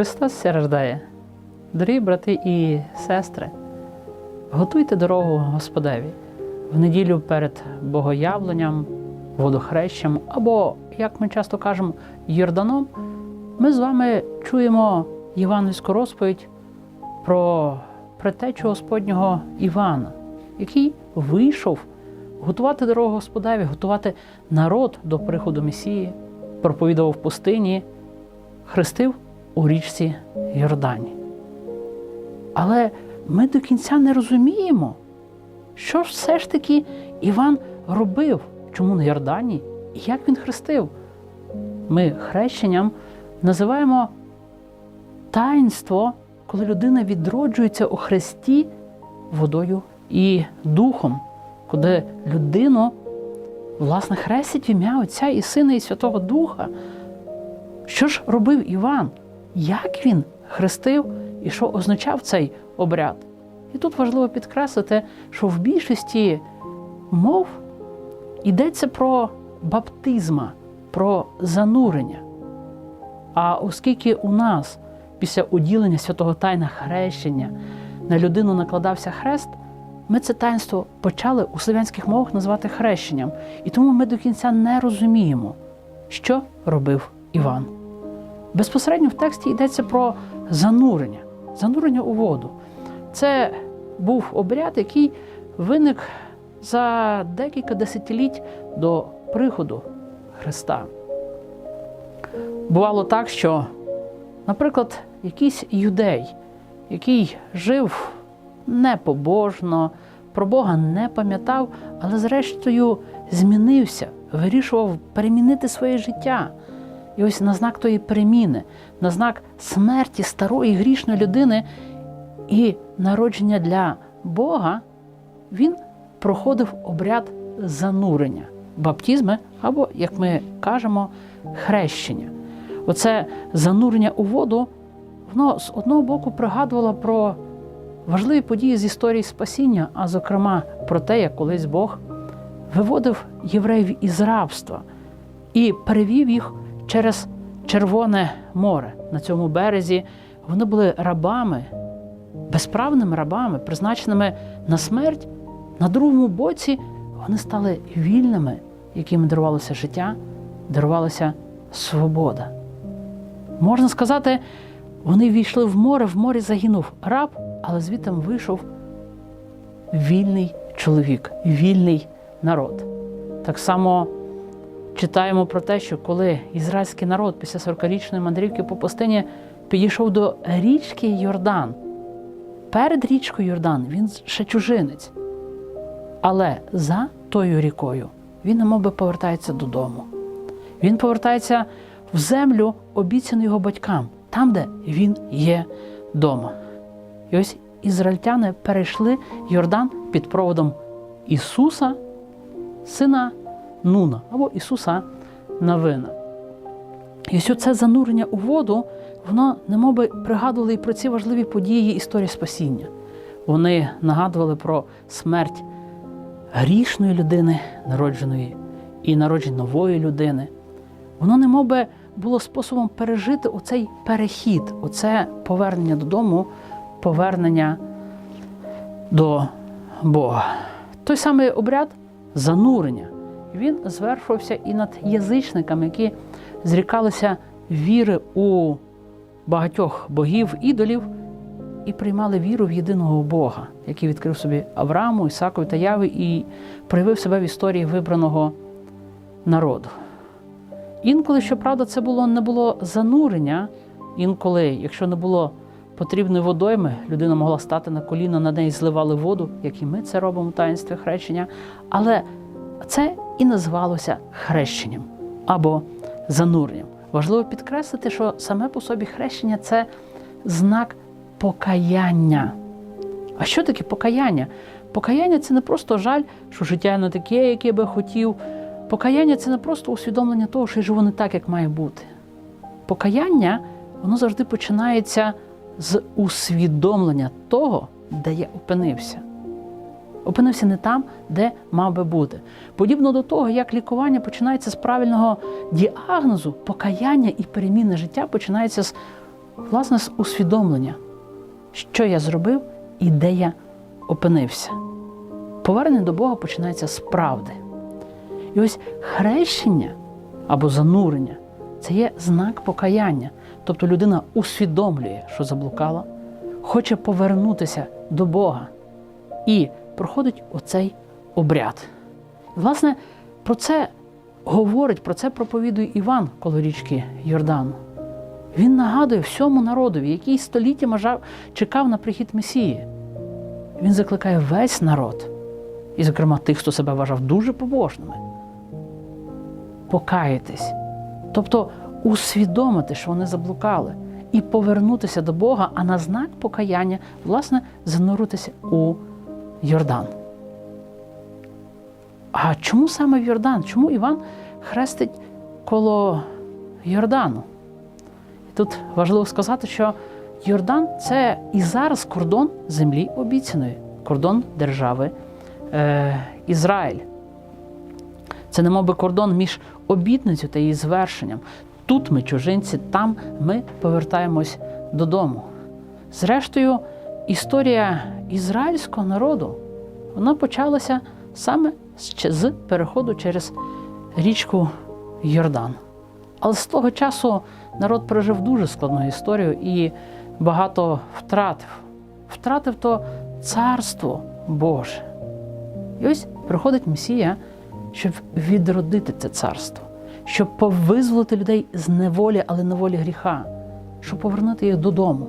Христос рождає. Дорогі брати і сестри, готуйте дорогу Господеві в неділю перед богоявленням, водохрещем, або, як ми часто кажемо, Йорданом. Ми з вами чуємо євангельську розповідь про предтечу Господнього Івана, який вийшов готувати дорогу Господеві, готувати народ до приходу Месії, проповідував в пустині, хрестив у річці Йордані. Але ми до кінця не розуміємо, що ж все ж таки Іван робив, чому на Йордані і як він хрестив. Ми хрещенням називаємо таїнство, коли людина відроджується у Христі водою і духом, коли людину власне хрестить ім'я Отця і Сина і Святого Духа. Що ж робив Іван? Як він хрестив і що означав цей обряд? І тут важливо підкреслити, що в більшості мов йдеться про баптизма, про занурення. А оскільки у нас після уділення святого тайна хрещення на людину накладався хрест, ми це таїнство почали у слов'янських мовах називати хрещенням. І тому ми до кінця не розуміємо, що робив Іван. Безпосередньо в тексті йдеться про занурення, занурення у воду. Це був обряд, який виник за декілька десятиліть до приходу Христа. Бувало так, що, наприклад, якийсь юдей, який жив непобожно, про Бога не пам'ятав, але зрештою змінився, вирішував перемінити своє життя. І ось на знак тої переміни, на знак смерті старої грішної людини і народження для Бога, він проходив обряд занурення, баптізми або, як ми кажемо, хрещення. Оце занурення у воду, воно з одного боку пригадувало про важливі події з історії спасіння, а зокрема про те, як колись Бог виводив євреїв із рабства і перевів їх через Червоне море. На цьому березі вони були рабами, безправними рабами, призначеними на смерть. На другому боці вони стали вільними, яким дарувалося життя, дарувалася свобода. Можна сказати, вони війшли в море, в морі загинув раб, але звідти вийшов вільний чоловік, вільний народ. Так само читаємо про те, що коли ізраїльський народ після 40-річної мандрівки по пустині підійшов до річки Йордан, перед річкою Йордан він ще чужинець. Але за тою рікою він немов би повертається додому. Він повертається в землю, обіцяну його батькам, там, де він є вдома. І ось ізраїльтяни перейшли Йордан під проводом Ісуса, сина Нуна або Ісуса Навина. І ось це занурення у воду, воно немов би пригадувало і про ці важливі події історії спасіння. Вони нагадували про смерть грішної людини, народженої, і народження нової людини. Воно немов би було способом пережити оцей перехід, оце повернення додому, повернення до Бога. Той самий обряд занурення. Він звершувався і над язичниками, які зрікалися віри у багатьох богів, ідолів і приймали віру в єдиного Бога, який відкрив собі Аврааму, Ісакові та Яви і проявив себе в історії вибраного народу. Інколи, щоправда, це було не було занурення, інколи, якщо не було потрібної водойми, людина могла стати на коліна, на неї зливали воду, як і ми це робимо в таїнстві хрещення. Але це і називалося хрещенням або зануренням. Важливо підкреслити, що саме по собі хрещення це знак покаяння. А що таке покаяння? Покаяння це не просто жаль, що життя не таке, яке би хотів. Покаяння це не просто усвідомлення того, що я живу не так, як має бути. Покаяння воно завжди починається з усвідомлення того, де я опинився. Опинився не там, де мав би бути. Подібно до того, як лікування починається з правильного діагнозу, покаяння і переміна життя починається з власне, з усвідомлення, що я зробив і де я опинився. Повернення до Бога починається з правди. І ось хрещення або занурення це є знак покаяння. Тобто людина усвідомлює, що заблукала, хоче повернутися до Бога і проходить оцей обряд. Власне, про це говорить, про це проповідує Іван коло річки Йордану. Він нагадує всьому народові, який століття чекав на прихід Месії. Він закликає весь народ, і, зокрема, тих, хто себе вважав дуже побожними, покаятись. Тобто усвідомити, що вони заблукали, і повернутися до Бога, а на знак покаяння, власне, зануритися у Йордан. А чому саме Йордан? Чому Іван хрестить коло Йордану? І тут важливо сказати, що Йордан це і зараз кордон землі обіцяної, кордон держави е, Ізраїль. Це не би кордон між обітницею та її звершенням. Тут ми чужинці, там ми повертаємось додому. Зрештою, історія ізраїльського народу вона почалася саме з- переходу через річку Йордан. Але з того часу народ пережив дуже складну історію і багато втратив. Втратив то царство Боже. І ось приходить Месія, щоб відродити це царство, щоб повизволити людей з неволі, але неволі гріха, щоб повернути їх додому,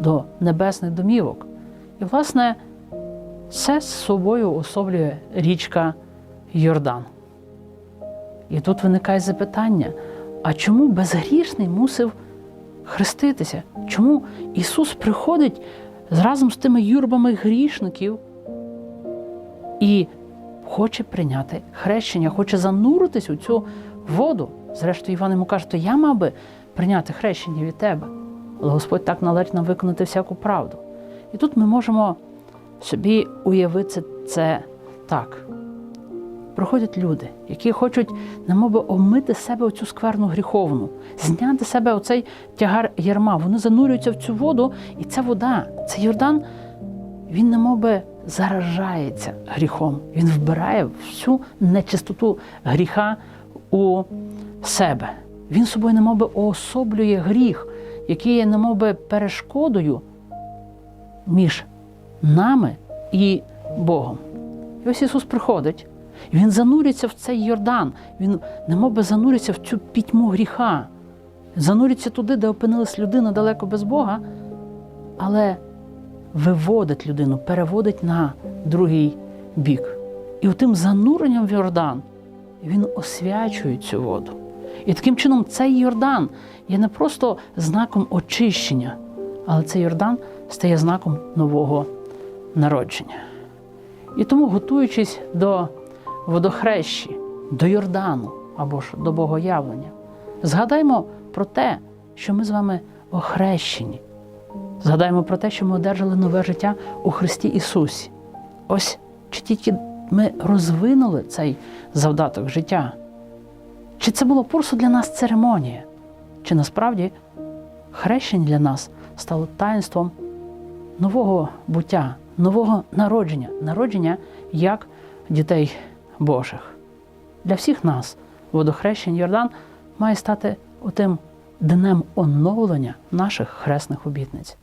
до небесних домівок. І, власне, це з собою особлює річка Йордан. І тут виникає запитання: а чому безгрішний мусив хреститися? Чому Ісус приходить разом з тими юрбами грішників і хоче прийняти хрещення, хоче зануритись у цю воду? Зрештою, Іван йому каже, то я мав би прийняти хрещення від тебе. Але Господь так належить нам виконати всяку правду. І тут ми можемо собі уявити це так. Проходять люди, які хочуть намоби омити себе оцю скверну гріховну, зняти себе оцей тягар ярма. Вони занурюються в цю воду, і ця вода, цей Йордан, він намоби заражається гріхом. Він вбирає всю нечистоту гріха у себе. Він собою немоби уособлює гріх, який є немоби перешкодою між нами і Богом. І ось Ісус приходить, і Він занурюється в цей Йордан, Він немоби занурюється в цю пітьму гріха, занурюється туди, де опинилась людина далеко без Бога, але виводить людину, переводить на другий бік. І тим зануренням в Йордан він освячує цю воду. І таким чином цей Йордан є не просто знаком очищення, але цей Йордан стає знаком нового народження. І тому, готуючись до водохрещі, до Йордану або ж до Богоявлення, згадаймо про те, що ми з вами охрещені. Згадаємо про те, що ми одержали нове життя у Христі Ісусі. Ось чи тільки ми розвинули цей завдаток життя? Чи це було просто для нас церемонія? Чи насправді хрещення для нас стало таїнством нового буття, нового народження, народження як дітей Божих? Для всіх нас водохрещення Йордан має стати отим днем оновлення наших хресних обітниць.